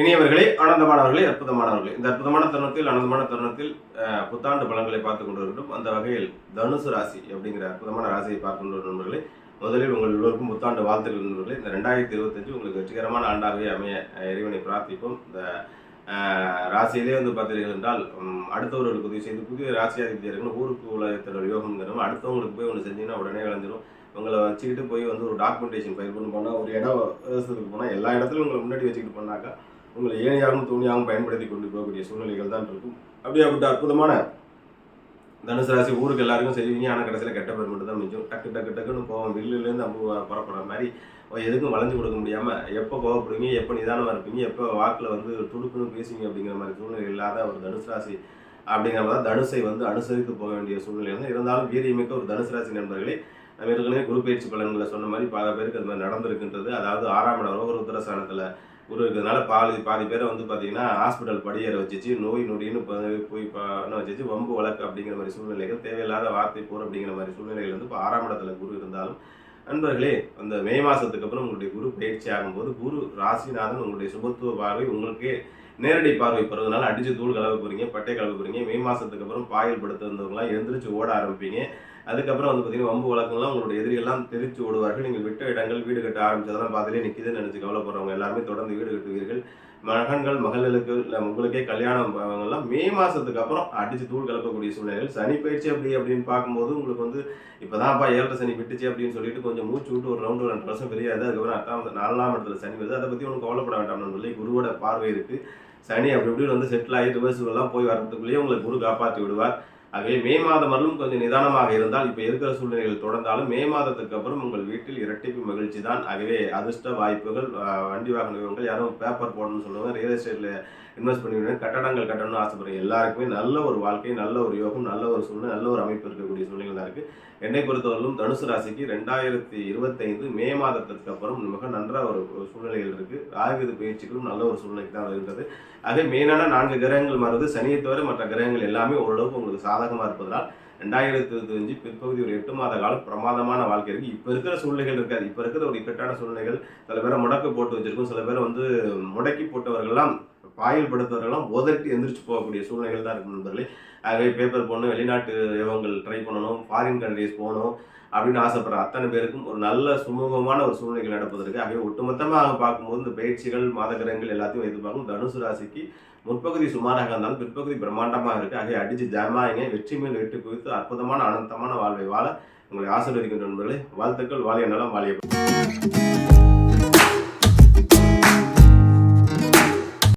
இனியவர்களே ஆனந்தமானவர்களே அற்புதமானவர்களே. இந்த அற்புதமான தருணத்தில் ஆனந்தமான தருணத்தில் புத்தாண்டு பலன்களை பார்த்து கொண்டு வருகிறோம் அந்த வகையில் தனுசு ராசி அப்படிங்கிற அற்புதமான ராசியை பார்த்து கொண்டு நண்பர்களே. முதலில் உங்கள் எல்லோருக்கும் புத்தாண்டு வாழ்த்துக்கள் நண்பர்களே. இந்த ரெண்டாயிரத்தி இருபத்தஞ்சு உங்களுக்கு வெற்றிகரமான ஆண்டாகவே அமைய இறைவனை பிரார்த்திப்போம். இந்த ராசியிலே வந்து பார்த்தீர்கள் என்றால் அடுத்தவர்களுக்கு உதவி செய்து புதிய ராசியாதிபதியர்கள் ஊருக்கு உலகத்தோட தரும் அடுத்தவங்களுக்கு போய் ஒன்று செஞ்சீங்கன்னா உடனே விளைஞ்சிரும். உங்களை வச்சுக்கிட்டு போய் வந்து ஒரு டாக்குமெண்டேஷன் ஃபைல் பண்ணி போனால் ஒரு இடம் விவசாயத்துக்கு போனால் எல்லா இடத்துலையும் உங்களை முன்னாடி வச்சுக்கிட்டு போனாக்கா உங்களை ஏனையாகவும் தூணியாகவும் பயன்படுத்தி கொண்டு போகக்கூடிய சூழ்நிலைகள் தான் இருக்கும். அப்படியாப்பட்ட அற்புதமான தனுசு ராசி ஊருக்கு எல்லாருக்கும் செய்வீங்க ஆனால் கடைசியில் கெட்ட பேர் மட்டும் தான் மிஞ்சும். டக்கு டக்கு டக்குன்னு போவோம் வில்லுலேருந்து அம்பு புறப்படுற மாதிரி. எதுக்கும் வளைஞ்சு கொடுக்க முடியாமல் எப்போ கோவப்படுவீங்க எப்போ நிதானமாக இருப்பீங்க எப்போ வாக்கில் வந்து துடுக்குன்னு பேசுவீங்க அப்படிங்கிற மாதிரி சூழ்நிலை இல்லாத ஒரு தனுசு ராசி அப்படிங்கிற மாதிரி தனுசை வந்து அனுசரித்து போக வேண்டிய சூழ்நிலை தான். இருந்தாலும் வீரியமிக்க ஒரு தனுசு ராசி நண்பர்களே நம்ம ஏற்கனவே குரு பயிற்சி பலன்களை சொன்ன மாதிரி பல பேருக்கு அது மாதிரி நடந்திருக்கின்றது. அதாவது ஆறாம் இடம் ரோக ருத்ரஸ்தானத்தில் குரு இருக்கிறதுனால பாதி பாதி பேரை வந்து பார்த்தீங்கன்னா ஹாஸ்பிட்டல் படியேற வச்சிச்சு. நோய் நொடின்னு போய் பண்ண வச்சிச்சு? வம்பு வழக்கு அப்படிங்கிற மாதிரி சூழ்நிலைகள் தேவையில்லாத வார்த்தை போர் அப்படிங்கிற மாதிரி சூழ்நிலைகள் வந்து இப்போ ஆறாம் இடத்துல குரு இருந்தாலும் நண்பர்களே அந்த மே மாதத்துக்கு அப்புறம் உங்களுடைய குரு பயிற்சி ஆகும்போது குரு ராசிநாதன் உங்களுடைய சுபத்துவ பார்வை உங்களுக்கே நேரடி பார்வை பெறுவதனால அடிச்சு தூள் கலவை போகிறீங்க பட்டை கலவை போகிறீங்க மே மாதத்துக்கு அப்புறம் பாயல் படுத்து வந்தவங்களாம் எழுந்திரிச்சு ஓட ஆரம்பிப்பீங்க. அதுக்கப்புறம் வந்து பார்த்தீங்கன்னா வம்பு வழக்கங்கள்லாம் உங்களோட எதிரிகள்லாம் தெரிச்சு ஓடுவார்கள். நீங்கள் விட்ட இடங்கள் வீடு கட்ட ஆரம்பிச்சதெல்லாம் பார்த்துட்டே நிற்கிதுன்னு நினச்சி கவலைப்படுறவங்க எல்லாருமே தொடர்ந்து வீடு கட்டுவீர்கள். மகன்கள் மகளுக்கு இல்லை உங்களுக்கே கல்யாணம் எல்லாம் மே மாதத்துக்கு அப்புறம் அடித்து தூள் கலப்பக்கூடிய சூழ்நிலைகள். சனி பயிற்சி அப்படி அப்படின்னு பார்க்கும்போது உங்களுக்கு வந்து இப்போதான்ப்பா ஏழரை சனி விட்டுச்சு அப்படின்னு சொல்லிட்டு கொஞ்சம் மூச்சு விட்டு ஒரு ரவுண்டு ரெண்டு வருஷம் பெரியாது அதுக்கப்புறம் எட்டாம் நாலாம் இடத்துல சனி வருது. அதை பற்றி ஒன்றும் கவலைப்பட வேண்டாம் நண்பர்களே. குருவோட பார்வை இருக்குது சனி அப்படி இப்படி வந்து செட்டில் ஆகி ரிவர்ஸுக்கெல்லாம் போய் வரதுக்குள்ளேயே உங்களை குரு காப்பாற்றி விடுவார். ஆகவே மே மாதம் வரலும் கொஞ்சம் நிதானமாக இருந்தால் இப்போ இருக்கிற சூழ்நிலைகள் தொடர்ந்தாலும் மே மாதத்துக்கு அப்புறம் உங்கள் வீட்டில் இரட்டிப்பு மகிழ்ச்சி தான் ஆகவே அதிர்ஷ்ட வாய்ப்புகள் வண்டி வாகன விவரங்கள் யாரும் பேப்பர் போடணும்னு சொல்லுவாங்க ரியல் எஸ்டேட்டில் இன்வெஸ்ட் பண்ணி கட்டடங்கள் கட்டணும்னு ஆசைப்படுற எல்லாருக்குமே நல்ல ஒரு வாழ்க்கை நல்ல ஒரு யோகம் நல்ல ஒரு சூழ்நிலை நல்ல ஒரு அமைப்பு இருக்கக்கூடிய சூழ்நிலை தான் இருக்கு. என்னை பொறுத்தவரையிலும் தனுசு ராசிக்கு ரெண்டாயிரத்தி இருபத்தைந்து மே மாதத்திற்கு அப்புறம் மிக நன்றாக ஒரு சூழ்நிலைகள் இருக்கு. ஆயுத பயிற்சிகளும் நல்ல ஒரு சூழ்நிலைக்கு தான் வருகின்றது. அதே மெயினான நான்கு கிரகங்கள் மாறுது சனியை தவிர மற்ற கிரகங்கள் எல்லாமே ஓரளவுக்கு உங்களுக்கு சாதகமாக இருப்பதனால் ரெண்டாயிரத்தி இருபத்தஞ்சு பிற்பகுதி ஒரு எட்டு மாத காலம் பிரமாதமான வாழ்க்கை இருக்குது இப்போ இருக்கிற சூழ்நிலைகள் இருக்காது. இப்போ இருக்கிற ஒரு இக்கட்டான சூழ்நிலைகள் சில பேரை முடக்கு போட்டு வச்சிருக்கும். சில பேர் வந்து முடக்கி போட்டவர்கள்லாம் பாயில் படுத்தவர்கள்லாம் உதட்டி எந்திரிச்சு போகக்கூடிய சூழ்நிலைகள் தான் இருக்கும் நண்பர்களே. ஆகவே பேப்பர் போடணும் வெளிநாட்டு யோகங்கள் ட்ரை பண்ணணும் ஃபாரின் கண்ட்ரிஸ் போகணும் அப்படின்னு ஆசைப்படுற அத்தனை பேருக்கும் ஒரு நல்ல சுமூகமான ஒரு சூழ்நிலைகள் நடப்பதற்கு ஆகவே ஒட்டுமொத்தமாக பார்க்கும்போது இந்த பயிற்சிகள் மாதகிரகங்கள் எல்லாத்தையும் எதிர்பார்க்கும் தனுசு ராசிக்கு முற்பகுதி சுமாராக இருந்தாலும் பிற்பகுதி பிரம்மாண்டமாக இருக்குது ஆகவே அடிச்சு ஜமாயிங்க வெற்றி மேல் வெற்றி குவித்து அற்புதமான அனந்தமான வாழ்வை வாழ உங்களை ஆசீர்வதிக்கின்ற நண்பர்களே. வாழ்த்துக்கள் வாழிய நலம் வாழிய